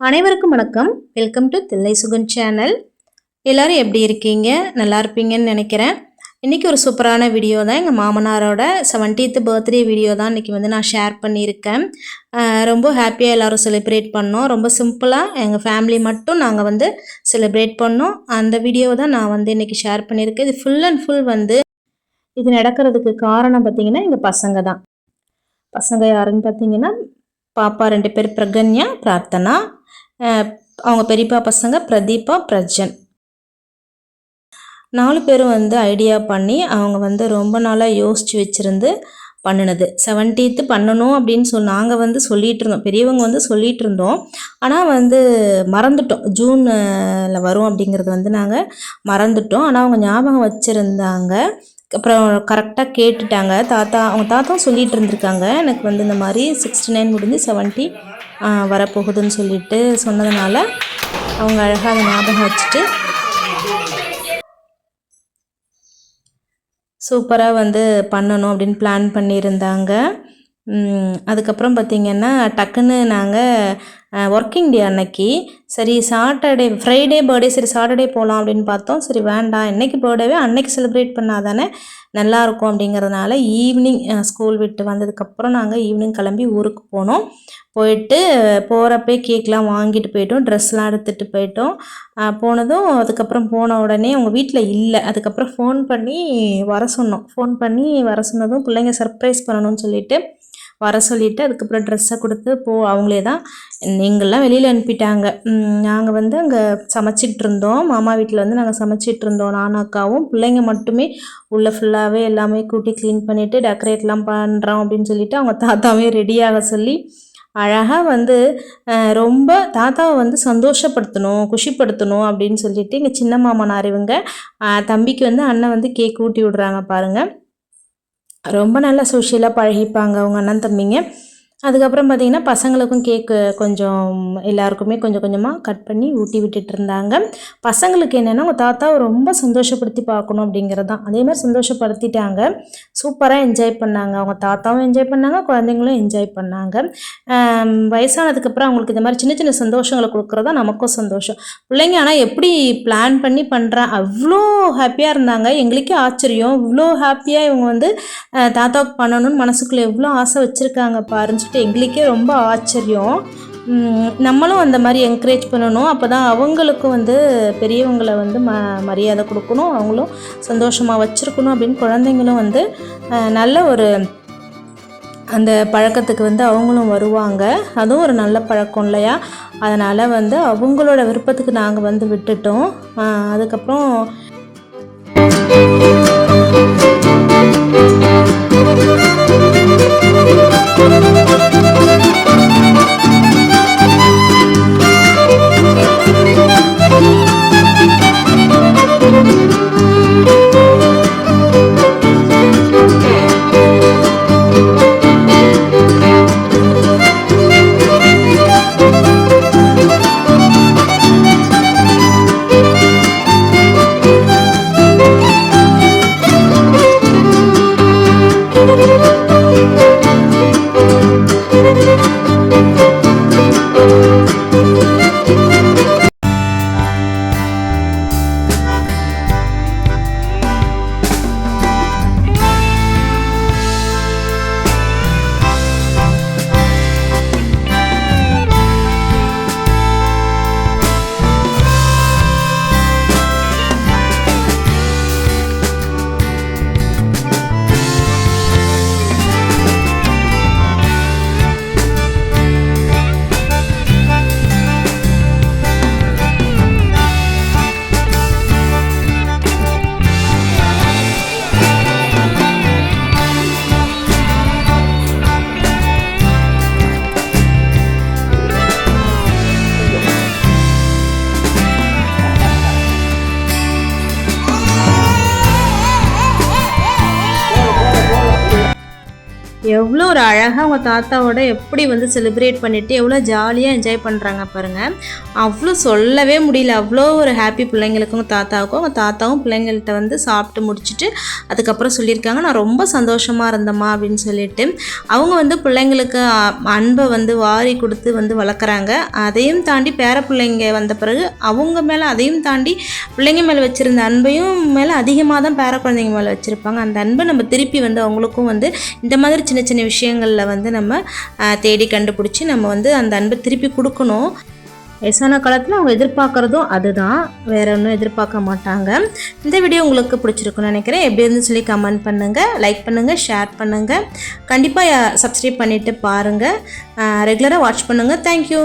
அனைவருக்கும் வணக்கம். Welcome to Thillai Sugan channel எல்லோரும் எப்படி இருக்கீங்க? நல்லா இருப்பீங்கன்னு நினைக்கிறேன். இன்றைக்கி ஒரு சூப்பரான வீடியோ தான். எங்கள் மாமனாரோட செவன்டீத்து பர்த்டே வீடியோ தான் இன்றைக்கி வந்து நான் ஷேர் பண்ணியிருக்கேன். ரொம்ப ஹாப்பியாக எல்லோரும் செலிப்ரேட் பண்ணோம். ரொம்ப சிம்பிளாக எங்கள் ஃபேமிலி மட்டும் நாங்கள் வந்து செலிப்ரேட் பண்ணோம். அந்த வீடியோ தான் நான் வந்து இன்றைக்கி ஷேர் பண்ணியிருக்கேன். இது ஃபுல் அண்ட் ஃபுல் வந்து இது நடக்கிறதுக்கு காரணம் பார்த்திங்கன்னா எங்கள் பசங்க தான். பசங்க யாருன்னு பார்த்தீங்கன்னா பாப்பா ரெண்டு பேர் பிரகன்யா பிரார்த்தனா. அவங்க பெரியப்பா பசங்க பிரதீபா பிரஜன். நாலு பேரும் வந்து ஐடியா பண்ணி அவங்க வந்து ரொம்ப நாளாக யோசித்து வச்சுருந்து பண்ணினது. செவன்டீத்து பண்ணணும் அப்படின்னு சொல்லி நாங்கள் வந்து சொல்லிகிட்டு இருந்தோம். பெரியவங்க வந்து சொல்லிகிட்டு இருந்தோம். ஆனால் வந்து மறந்துட்டோம். ஜூனில் வரும் அப்படிங்கிறது வந்து நாங்கள் மறந்துட்டோம். ஆனால் அவங்க ஞாபகம் வச்சுருந்தாங்க. அப்புறம் கரெக்டாக கேட்டுட்டாங்க. தாத்தா அவங்க தாத்தா சொல்லிகிட்டு இருந்திருக்காங்க. எனக்கு வந்து இந்த மாதிரி சிக்ஸ்டி நைன் முடிஞ்சு செவன்ட்டி வரப்போகுதுன்னு சொல்லிட்டு சொன்னதுனால அவங்க அழகாக அதை ஞாபகம் வச்சுட்டு சூப்பராக வந்து பண்ணணும் அப்படின்னு பிளான் பண்ணியிருந்தாங்க. அதுக்கப்புறம் பார்த்திங்கன்னா டக்குன்னு நாங்கள் ஒர்க்கிங் டே அன்னைக்கு சரி சாட்டர்டே ஃப்ரைடே பர்த்டே சரி சாட்டர்டே போகலாம் அப்படின்னு பார்த்தோம். சரி வேண்டாம். இன்றைக்கி பர்த்டேவே அன்னைக்கு செலிப்ரேட் பண்ணால் தானே நல்லாயிருக்கும் அப்படிங்கிறதுனால ஈவினிங் ஸ்கூல் விட்டு வந்ததுக்கப்புறம் நாங்கள் ஈவினிங் கிளம்பி ஊருக்கு போனோம். போயிட்டு போகிறப்பே கேக்லாம் வாங்கிட்டு போயிட்டோம். ட்ரெஸ்லாம் எடுத்துகிட்டு போயிட்டோம். போனதும் அதுக்கப்புறம் போன உடனே அவங்க வீட்டில் இல்லை. அதுக்கப்புறம் ஃபோன் பண்ணி வர சொன்னோம். ஃபோன் பண்ணி வர சொன்னதும் பிள்ளைங்க சர்ப்ரைஸ் பண்ணணும்னு சொல்லிட்டு வர சொல்லிட்டு அதுக்கப்புறம் ட்ரெஸ்ஸை கொடுத்து போ அவங்களே தான் எங்கெல்லாம் வெளியில் அனுப்பிட்டாங்க. நாங்கள் வந்து அங்கே சமைச்சிட்டு இருந்தோம். மாமா வீட்டில் வந்து நாங்கள் சமைச்சிட்டு இருந்தோம். நானும் அக்காவும் பிள்ளைங்க மட்டுமே உள்ளே ஃபுல்லாகவே எல்லாமே கூட்டி க்ளீன் பண்ணிவிட்டு டெக்கரேட்லாம் பண்ணுறோம் அப்படின்னு சொல்லிட்டு அவங்க தாத்தாவே ரெடியாக சொல்லி அழகாக வந்து ரொம்ப தாத்தாவை வந்து சந்தோஷப்படுத்தணும் குஷிப்படுத்தணும் அப்படின்னு சொல்லிட்டு எங்கள் சின்ன மாமனார் இவங்க தம்பிக்கு வந்து அண்ணன் வந்து கேக் ஊட்டி விடுறாங்க பாருங்கள் ரொம்ப நல்லா சோஷியலாக பழகிப்பாங்க அவங்க அண்ணன் தம்பிங்க. அதுக்கப்புறம் பார்த்திங்கன்னா பசங்களுக்கும் கேக்கு கொஞ்சம் எல்லாருக்குமே கொஞ்சம் கொஞ்சமாக கட் பண்ணி ஊட்டி விட்டுட்டு இருந்தாங்க. பசங்களுக்கு என்னென்னா அவங்க தாத்தாவை ரொம்ப சந்தோஷப்படுத்தி பார்க்கணும் அப்படிங்கிறது தான். அதேமாதிரி சந்தோஷப்படுத்திட்டாங்க. சூப்பராக என்ஜாய் பண்ணாங்க. அவங்க தாத்தாவும் என்ஜாய் பண்ணாங்க குழந்தைங்களும் என்ஜாய் பண்ணாங்க. வயசானதுக்கப்புறம் அவங்களுக்கு இந்த மாதிரி சின்ன சின்ன சந்தோஷங்களை கொடுக்குறது தான் நமக்கும் சந்தோஷம். பிள்ளைங்க ஆனால் எப்படி பிளான் பண்ணி பண்ணுறேன் அவ்வளோ ஹாப்பியாக இருந்தாங்க. எங்களுக்கே ஆச்சரியம். இவ்வளோ ஹாப்பியாக இவங்க வந்து தாத்தாவுக்கு பண்ணணும்னு மனசுக்குள்ளே எவ்வளோ ஆசை வச்சுருக்காங்க பாருன்னு யோசிச்சுட்டு எங்களுக்கே ரொம்ப ஆச்சரியம். நம்மளும் அந்த மாதிரி என்கரேஜ் பண்ணணும். அப்போ தான் அவங்களுக்கும் வந்து பெரியவங்களை வந்து ம மரியாதை கொடுக்கணும். அவங்களும் சந்தோஷமாக வச்சுருக்கணும் அப்படின்னு குழந்தைங்களும் வந்து நல்ல ஒரு அந்த பழக்கத்துக்கு வந்து அவங்களும் வருவாங்க. அதுவும் ஒரு நல்ல பழக்கம் இல்லையா? அதனால் வந்து அவங்களோட விருப்பத்துக்கு நாங்கள் வந்து விட்டுட்டோம். அதுக்கப்புறம் எவ்வளோ ஒரு அழகாக அவங்க தாத்தாவோட எப்படி வந்து செலிப்ரேட் பண்ணிவிட்டு எவ்வளோ ஜாலியாக என்ஜாய் பண்ணுறாங்க பாருங்கள் அவ்வளோ சொல்லவே முடியல. அவ்வளோ ஒரு ஹாப்பி பிள்ளைங்களுக்கும் தாத்தாவுக்கும் அவங்க தாத்தாவும் பிள்ளைங்கள்ட்ட வந்து சாப்பிட்டு முடிச்சுட்டு அதுக்கப்புறம் சொல்லியிருக்காங்க நான் ரொம்ப சந்தோஷமாக இருந்தம்மா அப்படின்னு சொல்லிட்டு. அவங்க வந்து பிள்ளைங்களுக்கு அன்பை வந்து வாரி கொடுத்து வந்து வளர்க்குறாங்க. அதையும் தாண்டி பேர பிள்ளைங்க வந்த பிறகு அவங்க மேலே அதையும் தாண்டி பிள்ளைங்க மேலே வச்சுருந்த அன்பையும் மேலே அதிகமாக தான் பேர குழந்தைங்க மேலே வச்சுருப்பாங்க. அந்த அன்பை நம்ம திருப்பி வந்து அவங்களுக்கும் வந்து இந்த மாதிரி சின்ன சின்ன விஷயங்களில் வந்து நம்ம தேடி கண்டுபிடிச்சி நம்ம வந்து அந்த அன்பை திருப்பி கொடுக்கணும். வயசான காலத்தில் அவங்க எதிர்பார்க்குறதும் அதுதான். வேற ஒன்றும் எதிர்பார்க்க மாட்டாங்க. இந்த வீடியோ உங்களுக்கு பிடிச்சிருக்குன்னு நினைக்கிறேன். எப்படி இருந்து சொல்லி கமெண்ட் பண்ணுங்கள் லைக் பண்ணுங்கள் ஷேர் பண்ணுங்கள் கண்டிப்பாக சப்ஸ்கிரைப் பண்ணிவிட்டு பாருங்கள் ரெகுலராக வாட்ச் பண்ணுங்கள் தேங்க்யூ